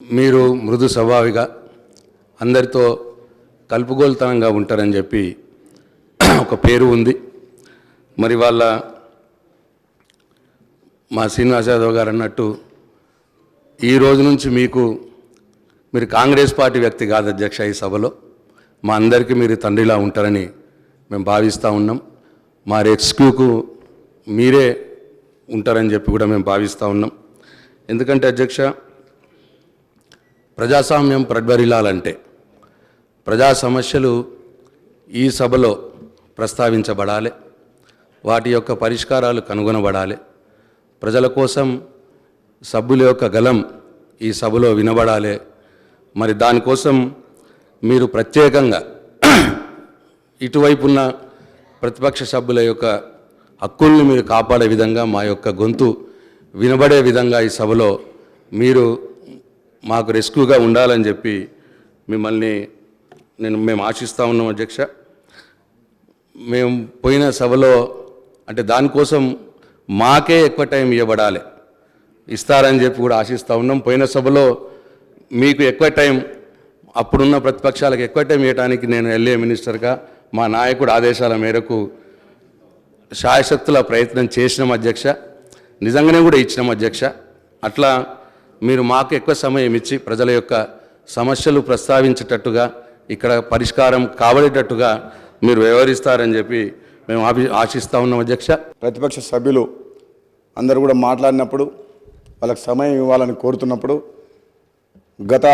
మీరు మృదు స్వభావిగా అందరితో కలుపుగోలుతనంగా ఉంటారని చెప్పి ఒక పేరు ఉంది. మరి వాళ్ళ మా శ్రీనివాస్ యాదవ్ గారు అన్నట్టు ఈ రోజు నుంచి మీకు మీరు కాంగ్రెస్ పార్టీ వ్యక్తి కాదు అధ్యక్ష ఈ సభలో. మా అందరికీ మీరు తండ్రిలా ఉంటారని మేము భావిస్తూ ఉన్నాం. మా రెస్క్యూకు మీరే ఉంటారని చెప్పి కూడా మేము భావిస్తూ ఉన్నాం. ఎందుకంటే అధ్యక్ష ప్రజాస్వామ్యం ప్రజ్వరిల్లాలంటే ప్రజా సమస్యలు ఈ సభలో ప్రస్తావించబడాలి. వాటి యొక్క పరిష్కారాలు కనుగొనబడాలి. ప్రజల కోసం సభ్యుల యొక్క గలం ఈ సభలో వినబడాలి. మరి దానికోసం మీరు ప్రత్యేకంగా ఇటువైపున్న ప్రతిపక్ష సభ్యుల యొక్క హక్కుల్ని మీరు కాపాడే విధంగా మా యొక్క గొంతు వినబడే విధంగా ఈ సభలో మీరు మాకు రెస్క్యూగా ఉండాలని చెప్పి మిమ్మల్ని నేను మేము ఆశిస్తూ ఉన్నాం అధ్యక్ష. మేము పోయిన సభలో అంటే దానికోసం మాకే ఎక్కువ టైం ఇవ్వబడాలి. ఇస్తారని చెప్పి కూడా ఆశిస్తూ ఉన్నాం. పోయిన సభలో మీకు ఎక్కువ టైం అప్పుడున్న ప్రతిపక్షాలకు ఎక్కువ టైం ఇవ్వడానికి నేను ఎల్ఏ మినిస్టర్గా మా నాయకుడు ఆదేశాల మేరకు శాయశక్తుల ప్రయత్నం చేసినాం అధ్యక్ష. నిజంగానే కూడా ఇచ్చినాం అధ్యక్ష. అట్లా మీరు మాకు ఎక్కువ సమయం ఇచ్చి ప్రజల యొక్క సమస్యలు ప్రస్తావించేటట్టుగా ఇక్కడ పరిష్కారం కాబడేటట్టుగా మీరు వ్యవహరిస్తారని చెప్పి మేము ఆపి ఆశిస్తూ ఉన్నాం అధ్యక్ష. ప్రతిపక్ష సభ్యులు అందరూ కూడా మాట్లాడినప్పుడు వాళ్ళకి సమయం ఇవ్వాలని కోరుతున్నప్పుడు గత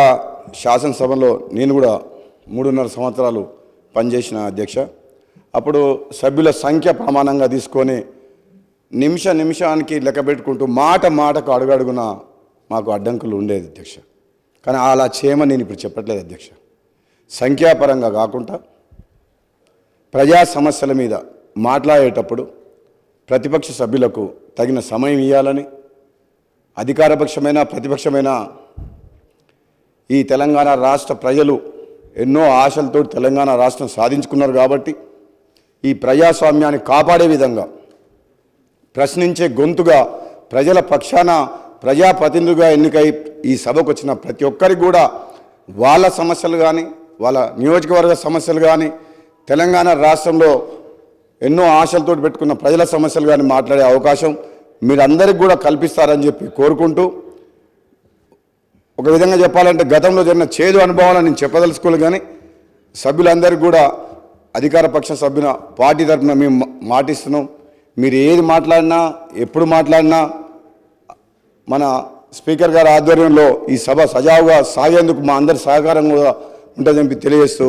శాసనసభలో నేను కూడా మూడున్నర సంవత్సరాలు పనిచేసిన అధ్యక్ష. అప్పుడు సభ్యుల సంఖ్య ప్రమాణంగా తీసుకొని నిమిష నిమిషానికి లెక్క పెట్టుకుంటూ మాట మాటకు అడుగడుగున మాకు అడ్డంకులు ఉండేది అధ్యక్ష. కానీ అలా చేయమని నేను ఇప్పుడు చెప్పట్లేదు అధ్యక్ష. సంఖ్యాపరంగా కాకుండా ప్రజా సమస్యల మీద మాట్లాడేటప్పుడు ప్రతిపక్ష సభ్యులకు తగిన సమయం ఇవ్వాలని అధికారపక్షమైన ప్రతిపక్షమైన ఈ తెలంగాణ రాష్ట్ర ప్రజలు ఎన్నో ఆశలతో తెలంగాణ రాష్ట్రం సాధించుకున్నారు కాబట్టి ఈ ప్రజాస్వామ్యాన్ని కాపాడే విధంగా ప్రశ్నించే గొంతుగా ప్రజల పక్షాన ప్రజాప్రతినిధులుగా ఎన్నికై ఈ సభకు వచ్చిన ప్రతి ఒక్కరికి కూడా వాళ్ళ సమస్యలు కానీ వాళ్ళ నియోజకవర్గ సమస్యలు కానీ తెలంగాణ రాష్ట్రంలో ఎన్నో ఆశలతో పెట్టుకున్న ప్రజల సమస్యలు కానీ మాట్లాడే అవకాశం మీరందరికీ కూడా కల్పిస్తారని చెప్పి కోరుకుంటూ ఒక విధంగా చెప్పాలంటే గతంలో జరిగిన చేదు అనుభవాలను నేను చెప్పదలుచుకోలేదు కానీ సభ్యులందరికీ కూడా అధికార పక్ష సభ్యుల పార్టీ తరఫున మేము మాటిస్తున్నాం. మీరు ఏది మాట్లాడినా ఎప్పుడు మాట్లాడినా మన స్పీకర్ గారి ఆధ్వర్యంలో ఈ సభ సజావుగా సాగేందుకు మా అందరి సహకారం కూడా ఉంటుందని తెలియజేస్తూ